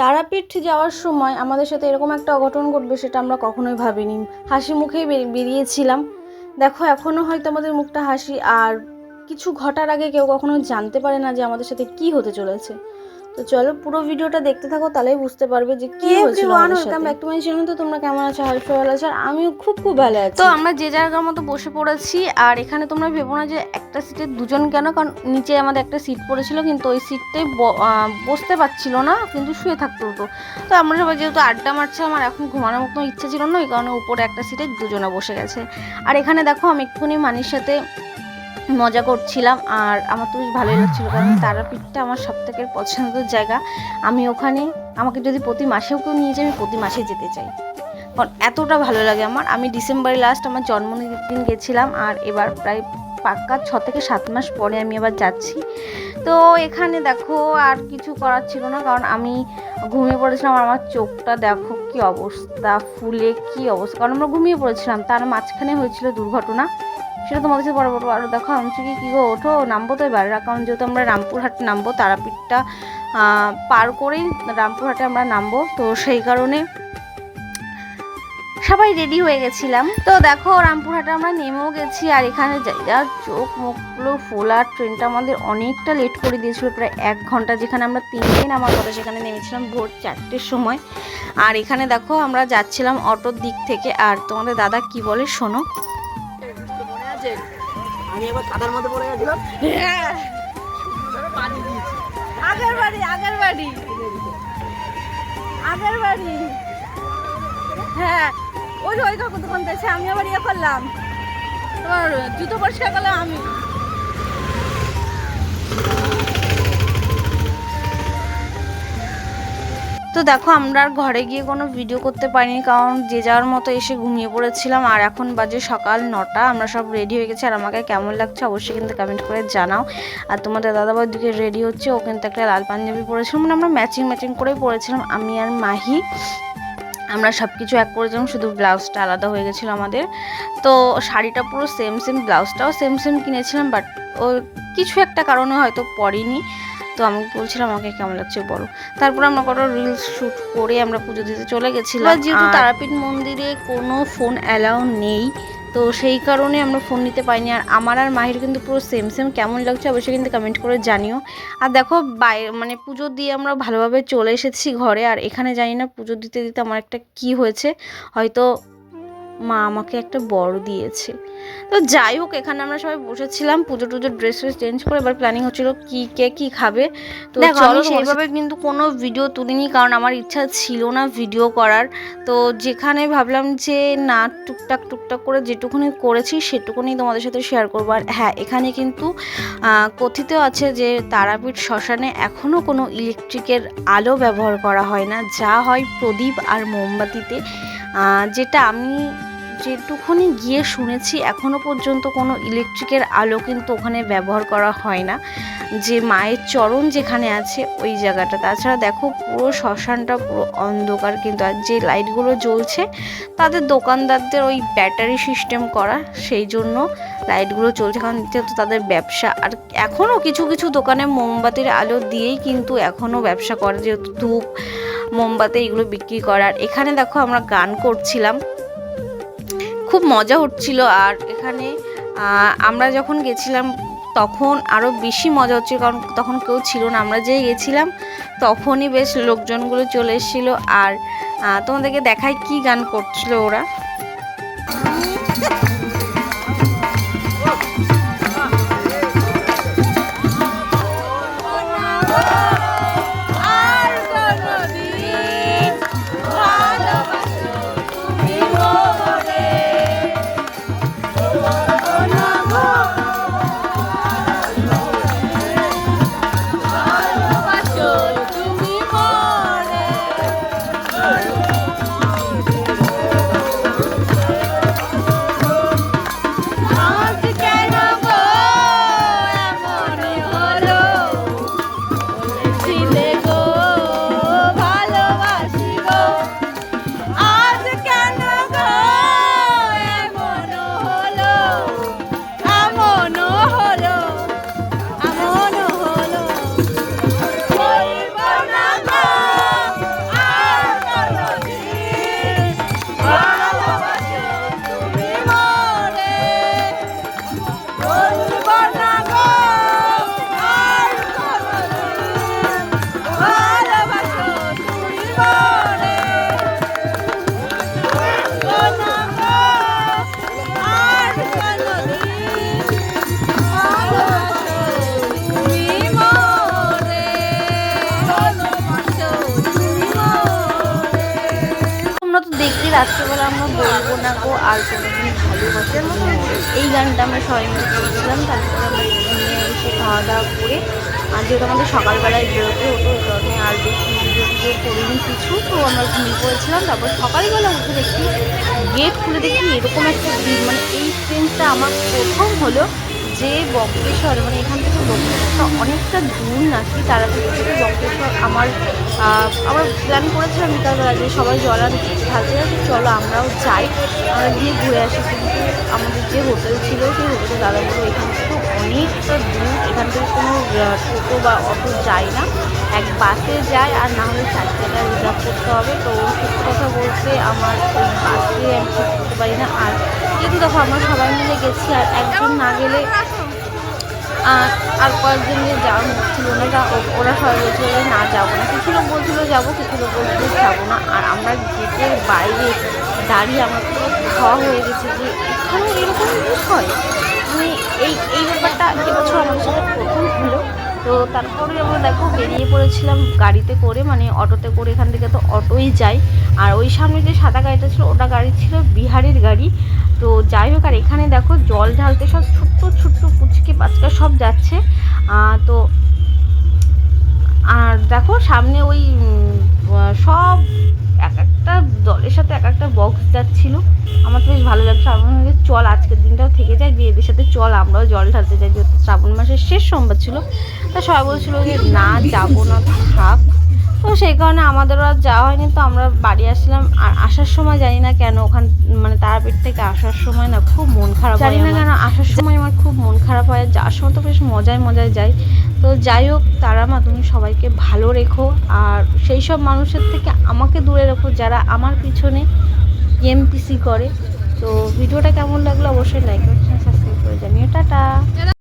তারাপীঠ যাওয়ার সময় আমাদের সাথে এরকম একটা অঘটন ঘটবে সেটা আমরা কখনোই ভাবিনি। হাসি মুখেই বেরিয়েছিলাম। দেখো এখনও হয়তো আমাদের মুখটা হাসি, আর কিছু ঘটার আগে কেউ কখনো জানতে পারে না যে আমাদের সাথে কি হতে চলেছে। তো চলো পুরো ভিডিওটা দেখতে থাকো তাহলেই বুঝতে পারবে যে কি হয়েছিল সাথে। ব্যাক টু মাই চ্যানেল তো তোমরা কেমন আছো? হাই ভালো আছো আর আমিও খুব খুব ভালো আছি। তো আমরা যে জায়গার মতো বসে পড়েছি আর এখানে তোমরা ভেবো না যে একটা সিটে দুজন কেন? কারণ নিচে আমাদের একটা সিট পড়েছিল কিন্তু ওই সিটটাই বসতে পারছিল না কিন্তু শুয়ে থাকতে হতো। তো আমরা সবাই যেহেতু আড্ডা মারছে আমার এখন ঘুমানোর মতো ইচ্ছা ছিল না ওই কারণে উপরে একটা সিটে দুজনে বসে গেছে। আর এখানে দেখো আমি একটুখানি মানির সাথে মজা করছিলাম আর আমার তো বেশ ভালোই লাগছিল কারণ তারাপীঠটা আমার সব থেকে পছন্দের জায়গা। আমি ওখানে, আমাকে যদি প্রতি মাসেও কেউ নিয়ে যায়, আমি প্রতি মাসে যেতে চাই। কারণ এতটা ভালো লাগে আমার। আমি ডিসেম্বরে লাস্ট আমার জন্মদিন গেছিলাম আর এবার প্রায় পাক্কা ছ থেকে সাত মাস পরে আমি আবার যাচ্ছি। তো এখানে দেখো আর কিছু করার ছিল না কারণ আমি ঘুমিয়ে পড়েছিলাম আর আমার চোখটা দেখো কি অবস্থা, ফুলে কি অবস্থা। কারণ আমরা ঘুমিয়ে পড়েছিলাম, তার মাঝখানে হয়েছিল দুর্ঘটনা। সেটা তোমাদের সাথে বড় বড় আরও দেখো, আমি কি কী গো, ওঠো, নামবো তো এবার কারণ যেহেতু আমরা রামপুরহাট নামবো, তারাপীঠটা পার করেই রামপুরহাটে আমরা নামবো। তো সেই কারণে সবাই রেডি হয়ে গেছিলাম। তো দেখো, রামপুরহাটে আমরা নেমেও গেছি, আর এখানে যা- চোখ মুখগুলো ফোলার ট্রেনটা আমাদের অনেকটা লেট করে দিয়েছিল, প্রায় এক ঘণ্টা, যেখানে আমরা তিনটেই নামার কথা সেখানে নেমেছিলাম ভোর চারটের সময়। আর এখানে দেখো, আমরা যাচ্ছিলাম অটোর দিক থেকে। আর তোমাদের দাদা কি বলে, শোনো? আছে। আমি একবার কাদার মধ্যে পড়ে গেছিলাম। পানি দিয়েছি আগের বাড়ি আগের বাড়ি। আগের বাড়ি। হ্যাঁ। ওই ওই কাকু দোকান থেকে আমি আবার ইয়ে করলাম। তোমার জুতো পরিষ্কার করলাম আমি। তো দেখো, আমরা আর ঘরে গিয়ে কোনো ভিডিও করতে পারিনি, কারণ যে যাওয়ার মতো এসে ঘুমিয়ে পড়েছিলাম, আর এখন বাজে সকাল নটা, আমরা সব রেডি হয়ে গেছি। আর আমাকে কেমন লাগছে অবশ্যই কিন্তু কমেন্ট করে জানাও। আর তোমাদের দাদাবার দিকে রেডি হচ্ছে, ও কিন্তু একটা লাল পাঞ্জাবি পরেছিলাম মানে আমরা ম্যাচিং ম্যাচিং করেই পরেছিলাম, আমি আর মাহি। আমরা সব কিছু এক করেছিলাম, শুধু ব্লাউজটা আলাদা হয়ে গেছিল আমাদের। তো শাড়িটা পুরো সেম সেম ব্লাউজটাও সেম সেম কিনেছিলাম বাট ও কিছু একটা কারণে হয়তো পরিনি। তো আমি বলছিলাম আমাকে কেমন লাগছে বলো? তারপর আমরা কত রিলস শ্যুট করে আমরা পুজো দিতে চলে গেছিলাম। যেহেতু তারাপীঠ মন্দিরে কোনো ফোন অ্যালাউ নেই তো সেই কারণে আমরা ফোন নিতে পারিনি। আর আমার আর মাহির কিন্তু পুরো সেম সেম কেমন লাগছে অবশ্যই কিন্তু কমেন্ট করে জানিও। আর দেখো বাইরে মানে পুজো দিয়ে আমরা ভালোভাবে চলে এসেছি ঘরে। আর এখানে জানি না পুজো দিতে দিতে আমার একটা কি হয়েছে। হয়তো মা আমাকে একটা বড় দিয়েছে। তো যাই হোক এখানে আমরা সবাই বসেছিলাম পুজো টুজো ড্রেস ফ্রেস চেঞ্জ করে এবার প্ল্যানিং হচ্ছিল কি কে কি খাবে। তো চলো আমি সেইভাবে কিন্তু কোনো ভিডিও তুলিনি কারণ আমার ইচ্ছা ছিল না ভিডিও করার। তো যেখানে ভাবলাম যে না টুকটাক টুকটাক করে যেটুকুনি করেছি সেটুকুনি তোমাদের সাথে শেয়ার করব। আর হ্যাঁ এখানে কিন্তু কথিত আছে যে তারাপীঠ শ্মশানে এখনও কোনো ইলেকট্রিকের আলো ব্যবহার করা হয় না। যা হয় প্রদীপ আর মোমবাতিতে। যেটা আমি যেটুকুনি গিয়ে শুনেছি এখনও পর্যন্ত কোনো ইলেকট্রিকের আলো কিন্তু ওখানে ব্যবহার করা হয় না। যে মায়ের চরণ যেখানে আছে, ওই জায়গাটা। তাছাড়া দেখো পুরো শ্মশানটা পুরো অন্ধকার কিন্তু, আর যে লাইটগুলো জ্বলছে, তাদের দোকানদারদের ওই ব্যাটারি সিস্টেম করা, সেই জন্য লাইটগুলো চলছে। কারণ যেহেতু তাদের ব্যবসা। আর এখনও কিছু কিছু দোকানে মোমবাতির আলো দিয়েই কিন্তু এখনও ব্যবসা করে, যেহেতু ধূপ, মোমবাতি এগুলো বিক্রি করার এখানে দেখো আমরা গান করছিলাম। খুব মজা হচ্ছিল। আর এখানে আমরা যখন গেছিলাম, তখন আরও বেশি মজা হচ্ছিল, কারণ তখন কেউ ছিল না। আমরা যেই গেছিলাম, তখনই বেশ লোকজনগুলো চলে এসেছিল। আর তোমাদেরকে দেখায় কি গান করছিল ওরা। দেখতে রাত্রেবেলা আমরা বলব না গো, আর কোনো দিন ভালোবাসার মতো এই গানটা আমরা সবাই মিলে করছিলাম, তারপরে আমরা নিয়ে এসে খাওয়া দাওয়া করে, আর যেহেতু আমাদের সকালবেলায় বেরোতে হতো কারণে আর বেশি ভিডিও টিডিও করিনি কিছু, তো আমরা ঘুমিয়ে পড়েছিলাম, তারপর সকালবেলা উঠে দেখি, গেট খুলে দেখি এরকম একটা মানে এই ট্রেনটা আমার প্রথম হলো যে বক্রেশ্বর মানে এখান থেকে বক্রেশ্বরটা অনেকটা দূর নাকি তারাপীঠ থেকে বক্রেশ্বর? আমার আমার প্ল্যান করেছিলাম বিকালবেলা যে সবাই জল আনতে। থাকে চলো আমরাও যাই। আমরা গিয়ে ঘুরে আসি, কিন্তু আমাদের যে হোটেল ছিল, সেই হোটেলের দাদা বলল এখান থেকে অনেকটা দূর এখান থেকে কোনো টোটো বা অটো যায় না। এক বাসে যায় আর না হলে চার টাকা রিজার্ভ করতে হবে। তো সত্যি কথা বলতে আমার ওই বাসে আমি ঠিক করতে পারি না। আর যেহেতু দেখো আমরা সবাই মিলে গেছি, আর একজন না গেলে আর কয়েকজন যে যাওয়ার মুখ ছিল না ওরা সবাই বলছিল যে না, যাব না। কিছু লোক বলছিল যাব, কিছু লোক বলছিল যাব না। আর আমরা গেটের বাইরে দাঁড়িয়ে আমার পুরো খাওয়া হয়ে গেছে যে এখানে এরকম হয় মানে এই এই ব্যাপারটা এবছর আমাদের সাথে প্রথম হলো। তো তারপরে আমরা দেখো বেরিয়ে পড়েছিলাম গাড়িতে করে মানে অটোতে করে এখান থেকে তো অটোই যায় আর ওই সামনে যে সাদা গাড়িটা ছিল, ওটা গাড়ি ছিল বিহারের গাড়ি। তো যাই হোক, আর এখানে দেখো জল ঢালতে সব ছোট্ট ছোট্ট পুচকে বাচ্চা সব যাচ্ছে। তো আর দেখো সামনে ওই সব এক একটা দলের সাথে এক একটা বক্স যাচ্ছিল। আমার তো বেশ ভালো লাগছে। আমার মনে চল আজকের দিনটাও থেকে যায়। দিয়ে এদের সাথে চল আমরাও জল ঢালতে যাই। যেহেতু শ্রাবণ মাসের শেষ সোমবার ছিল তা সবাই বলছিল যে না যাব না থাক। তো সেই কারণে আমাদেরও আর যাওয়া হয়নি। তো আমরা বাড়ি আসলাম। আর আসার সময় জানি না কেন ওখান মানে তারাপীঠ থেকে আসার সময় না খুব মন খারাপ জানি না কেন আসার সময় আমার খুব মন খারাপ হয়। যাওয়ার সময় তো বেশ মজায় মজায় যাই। তো যাই হোক, তারা মা তুমি সবাইকে ভালো রেখো। আর সেই সব মানুষের থেকে আমাকে দূরে রেখো যারা আমার পিছনে এমপিসি করে। তো ভিডিওটা কেমন লাগল অবশ্যই লাইক করছেন সাবস্ক্রাইব করে জানিও। টাটা!